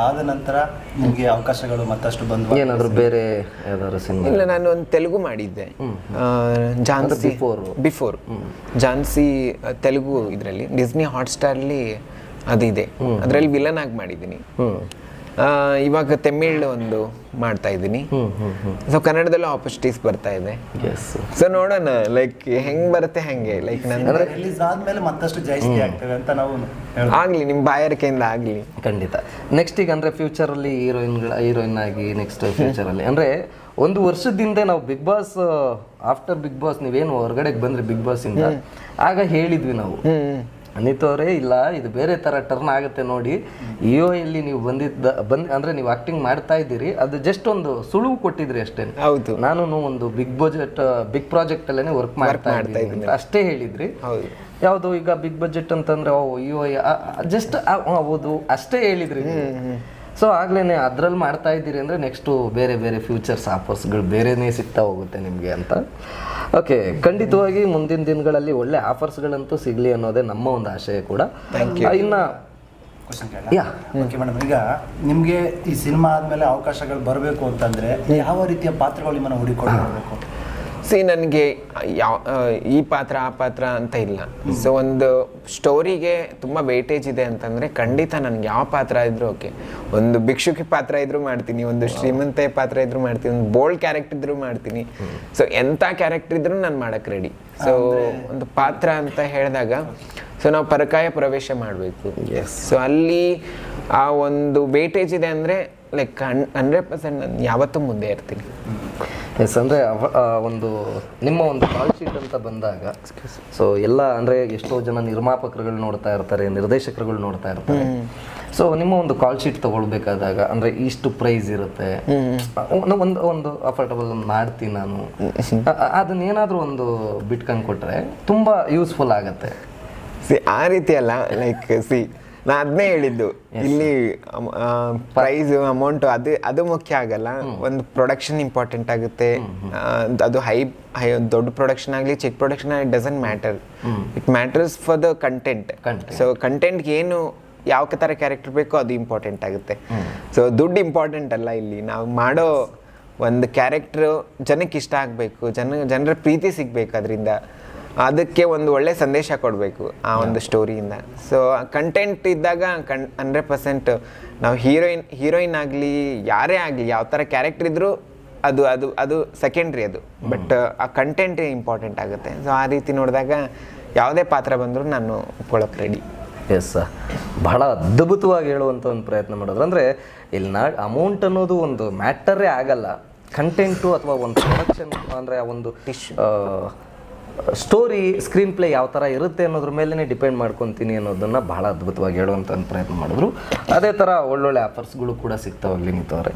ಆದ ನಂತರ ನಿಮಗೆ ಅವಕಾಶಗಳು ಮತ್ತಷ್ಟು ಬಂದ್ವು ಏನಾದರೂ ಬೇರೆ ಯಾವ್ದಾದ್ರು ಸಿನಿಮಾ? ಇಲ್ಲ ನಾನು ಒಂದು ತೆಲುಗು ಮಾಡಿದ್ದೆ. ಜಾನ್ಸಿ ಝಾನ್ಸಿ ಬಿಫೋರ್ ಬಿಫೋರ್ ಝಾನ್ಸಿ ತೆಲುಗು ಇದರಲ್ಲಿ ಡಿಸ್ನಿ ಅಲ್ಲಿ ಅದಿದೆ. ಅದರಲ್ಲಿ ವಿಲನ್ ಆಗಿ ಮಾಡಿದ್ದೀನಿ. ಇವಾಗ ತಮಿಳ್ ಒಂದು ಮಾಡ್ತಾ ಇದ್ದೀನಿ. ಸೊ ಕನ್ನಡದಲ್ಲೂ ಆಪರ್ಚುನಿಟೀಸ್ ಬರ್ತಾ ಇದೆ. ಎಸ್ ಸೊ ನೋಡೋಣ ಲೈಕ್ ಹೆಂಗ್ ಬರುತ್ತೆ ಹಂಗೆ? ಲೈಕ್ ನನ್ನ ರಿಲೀಸ್ ಆದ್ಮೇಲೆ ಮತ್ತಷ್ಟು ಜಾಸ್ತಿ ಆಗ್ತದೆ ಅಂತ ನಾವು. ಆಗ್ಲಿ ನಿಮ್ಮ ಬಾಯಾರಿಕೆಯಿಂದ ಆಗ್ಲಿ. ಖಂಡಿತ. ನೆಕ್ಸ್ಟ್ ಈಗ ಅಂದ್ರೆ ಫ್ಯೂಚರ್ ಅಲ್ಲಿ ಹೀರೋಯಿನ್ ಆಗಿ ನೆಕ್ಸ್ಟ್ ಫ್ಯೂಚರ್ ಅಲ್ಲಿ. ಅಂದ್ರೆ ಒಂದು ವರ್ಷದಿಂದ ನಾವು Bigg Boss after Bigg Boss ನೀವೇನು ಹೊರಗಡೆ ಬಂದ್ರೆ ಬಿಗ್ ಬಾಸ್ ಇಂದ? ಆಗ ಹೇಳಿದ್ವಿ ನಾವು. ಅನಿತ್ ಅವರೇ ಇಲ್ಲ ಇದು ಬೇರೆ ಥರ ಟರ್ನ್ ಆಗುತ್ತೆ ನೋಡಿ. ಇಯೋ ಎಲ್ಲಿ ನೀವು ಬಂದಿದ್ದ ಬಂದ್ ಅಂದರೆ ನೀವು ಆಕ್ಟಿಂಗ್ ಮಾಡ್ತಾ ಇದ್ದೀರಿ ಅದು ಜಸ್ಟ್ ಒಂದು ಸುಳುವು ಕೊಟ್ಟಿದ್ರಿ ಅಷ್ಟೇ. ಹೌದು. ನಾನು ಒಂದು ಬಿಗ್ ಬಜೆಟ್ ಬಿಗ್ ಪ್ರಾಜೆಕ್ಟ್ ಅಲ್ಲೇನೆ ವರ್ಕ್ ಮಾಡ್ತಾ ಇದ್ದೀನಿ ಅಷ್ಟೇ ಹೇಳಿದ್ರಿ. ಯಾವುದು ಈಗ ಬಿಗ್ ಬಜೆಟ್ ಅಂತಂದ್ರೆ ಓ ಅಯ್ಯೋ ಜಸ್ಟ್ ಹೌದು ಅಷ್ಟೇ ಹೇಳಿದ್ರಿ ಸೊ ಆಗ್ಲೇನೆ ಅದ್ರಲ್ಲಿ ಮಾಡ್ತಾ ಇದ್ದೀರಿ ಅಂದ್ರೆ ನೆಕ್ಸ್ಟ್ ಬೇರೆ ಬೇರೆ ಫ್ಯೂಚರ್ಸ್ ಆಫರ್ಸ್ಗಳು ಬೇರೆನೇ ಸಿಗ್ತಾ ಹೋಗುತ್ತೆ ನಿಮಗೆ ಅಂತ. ಓಕೆ ಖಂಡಿತವಾಗಿ ಮುಂದಿನ ದಿನಗಳಲ್ಲಿ ಒಳ್ಳೆ ಆಫರ್ಸ್ಗಳಂತೂ ಸಿಗ್ಲಿ ಅನ್ನೋದೇ ನಮ್ಮ ಒಂದು ಆಶಯ ಕೂಡ. ಇನ್ನು ಯಾ ಓಕೆ ಮೇಡಮ್ ಈಗ ನಿಮಗೆ ಈ ಸಿನಿಮಾ ಆದಮೇಲೆ ಅವಕಾಶಗಳು ಬರಬೇಕು ಅಂತಂದ್ರೆ ಯಾವ ರೀತಿಯ ಪಾತ್ರಗಳು ನಿಮ್ಮನ್ನು ಹುಡುಕೊಂಡು ಸಿ ನನಗೆ ಯಾವ ಈ ಪಾತ್ರ ಆ ಪಾತ್ರ ಅಂತ ಇಲ್ಲ. ಸೊ ಒಂದು ಸ್ಟೋರಿಗೆ ತುಂಬ ವೇಟೇಜ್ ಇದೆ ಅಂತಂದರೆ ಖಂಡಿತ ನನಗೆ ಯಾವ ಪಾತ್ರ ಇದ್ರೂ ಓಕೆ ಒಂದು ಭಿಕ್ಷುಕಿ ಪಾತ್ರ ಇದ್ರೂ ಮಾಡ್ತೀನಿ ಒಂದು ಶ್ರೀಮಂತೆ ಪಾತ್ರ ಇದ್ರೂ ಮಾಡ್ತೀನಿ ಒಂದು ಬೋಲ್ಡ್ ಕ್ಯಾರೆಕ್ಟರ್ ಇದ್ರೂ ಮಾಡ್ತೀನಿ. ಸೊ ಎಂಥ ಕ್ಯಾರೆಕ್ಟರ್ ಇದ್ರೂ ನಾನು ಮಾಡೋಕ್ಕೆ ರೆಡಿ ಸೊ ಒಂದು ಪಾತ್ರ ಅಂತ ಹೇಳಿದಾಗ ಸೊ ನಾವು ಪರಕಾಯ ಪ್ರವೇಶ ಮಾಡಬೇಕು. ಸೊ ಅಲ್ಲಿ ಆ ಒಂದು ವೇಟೇಜ್ ಇದೆ ಅಂದರೆ ಲೈಕ್ ಹಂಡ್ರೆಡ್ ಪರ್ಸೆಂಟ್ ನಾನು ಯಾವತ್ತೂ ಮುಂದೆ ಇರ್ತೀನಿ. ಎಸ್ ಅಂದರೆ ಒಂದು ನಿಮ್ಮ ಒಂದು ಕಾಲ್ ಶೀಟ್ ಅಂತ ಬಂದಾಗ ಸೊ ಎಲ್ಲ ಅಂದರೆ ಎಷ್ಟೋ ಜನ ನಿರ್ಮಾಪಕರುಗಳು ನೋಡ್ತಾ ಇರ್ತಾರೆ ನಿರ್ದೇಶಕರುಗಳು ನೋಡ್ತಾ ಇರ್ತಾರೆ. ಸೊ ನಿಮ್ಮ ಒಂದು ಕಾಲ್ ಶೀಟ್ ತಗೊಳ್ಬೇಕಾದಾಗ ಅಂದರೆ ಇಷ್ಟು ಪ್ರೈಸ್ ಇರುತ್ತೆ. ಒಂದು ಒಂದು ಒಂದು ಅಫೋರ್ಡಬಲ್ ಮಾಡ್ತೀನಿ ನಾನು. ಅದನ್ನೇನಾದರೂ ಒಂದು ಬಿಟ್ಕೊಂಡು ಕೊಟ್ಟರೆ ತುಂಬ ಯೂಸ್ಫುಲ್ ಆಗುತ್ತೆ. ಸಿ ಆ ರೀತಿ ಅಲ್ಲ ಲೈಕ್ ಸಿ ನಾ ಅದನ್ನೇ ಹೇಳಿದ್ದು. ಇಲ್ಲಿ ಪ್ರೈಸ್ ಅಮೌಂಟ್ ಅದು ಅದು ಮುಖ್ಯ ಆಗಲ್ಲ. ಒಂದು ಪ್ರೊಡಕ್ಷನ್ ಇಂಪಾರ್ಟೆಂಟ್ ಆಗುತ್ತೆ. ಅದು ಹೈ ಹೈ ದೊಡ್ಡ ಪ್ರೊಡಕ್ಷನ್ ಆಗಲಿ ಚಿಕ್ಕ ಪ್ರೊಡಕ್ಷನ್ ಆಗಲಿ doesn't matter it matters for the content. So content ಏನು ಯಾವ ಥರ ಕ್ಯಾರೆಕ್ಟರ್ ಬೇಕೋ ಅದು ಇಂಪಾರ್ಟೆಂಟ್ ಆಗುತ್ತೆ. ಸೊ ದುಡ್ಡು ಇಂಪಾರ್ಟೆಂಟ್ ಅಲ್ಲ ಇಲ್ಲಿ. ನಾವು ಮಾಡೋ ಒಂದು ಕ್ಯಾರೆಕ್ಟ್ರು ಜನಕ್ಕೆ ಇಷ್ಟ ಆಗಬೇಕು. ಜನ ಜನರ ಪ್ರೀತಿ ಸಿಗಬೇಕು ಅದರಿಂದ. ಅದಕ್ಕೆ ಒಂದು ಒಳ್ಳೆ ಸಂದೇಶ ಕೊಡಬೇಕು ಆ ಒಂದು ಸ್ಟೋರಿಯಿಂದ ಸೊ ಕಂಟೆಂಟ್ ಇದ್ದಾಗ ಕಣ್ ಹಂಡ್ರೆಡ್ ಪರ್ಸೆಂಟ್ ನಾವು ಹೀರೋಯಿನ್ ಹೀರೋಯಿನ್ ಆಗಲಿ ಯಾರೇ ಆಗಲಿ ಯಾವ ಥರ ಕ್ಯಾರೆಕ್ಟರ್ ಇದ್ದರೂ ಅದು ಅದು ಅದು ಸೆಕೆಂಡ್ರಿ ಅದು. ಬಟ್ ಆ ಕಂಟೆಂಟ್ ಇಂಪಾರ್ಟೆಂಟ್ ಆಗುತ್ತೆ. ಸೊ ಆ ರೀತಿ ನೋಡಿದಾಗ ಯಾವುದೇ ಪಾತ್ರ ಬಂದರೂ ನಾನು ಒಪ್ಕೊಳ್ಳೋಕೆ ರೆಡಿ ಎಸ್ ಬಹಳ ಅದ್ಭುತವಾಗಿ ಹೇಳುವಂಥ ಒಂದು ಪ್ರಯತ್ನ ಮಾಡಿದ್ರು. ಅಂದರೆ ಇಲ್ಲಿ ನಾ ಅಮೌಂಟ್ ಅನ್ನೋದು ಒಂದು ಮ್ಯಾಟರೇ ಆಗಲ್ಲ. ಕಂಟೆಂಟು ಅಥವಾ ಒಂದು ಪ್ರೊಡಕ್ಷನ್ ಅಂದರೆ ಆ ಒಂದು ಸ್ಟೋರಿ ಸ್ಕ್ರೀನ್ ಪ್ಲೇ ಯಾವ ಥರ ಇರುತ್ತೆ ಅನ್ನೋದ್ರ ಮೇಲೇ ಡಿಪೆಂಡ್ ಮಾಡ್ಕೊತೀನಿ ಅನ್ನೋದನ್ನು ಬಹಳ ಅದ್ಭುತವಾಗಿ ಹೇಳುವಂಥ ಪ್ರಯತ್ನ ಮಾಡಿದ್ರು. ಅದೇ ಥರ ಒಳ್ಳೊಳ್ಳೆ ಆಫರ್ಸ್ಗಳು ಕೂಡ ಸಿಗ್ತಾವೆ ಲಿಮಿತ್ ಅವರೇ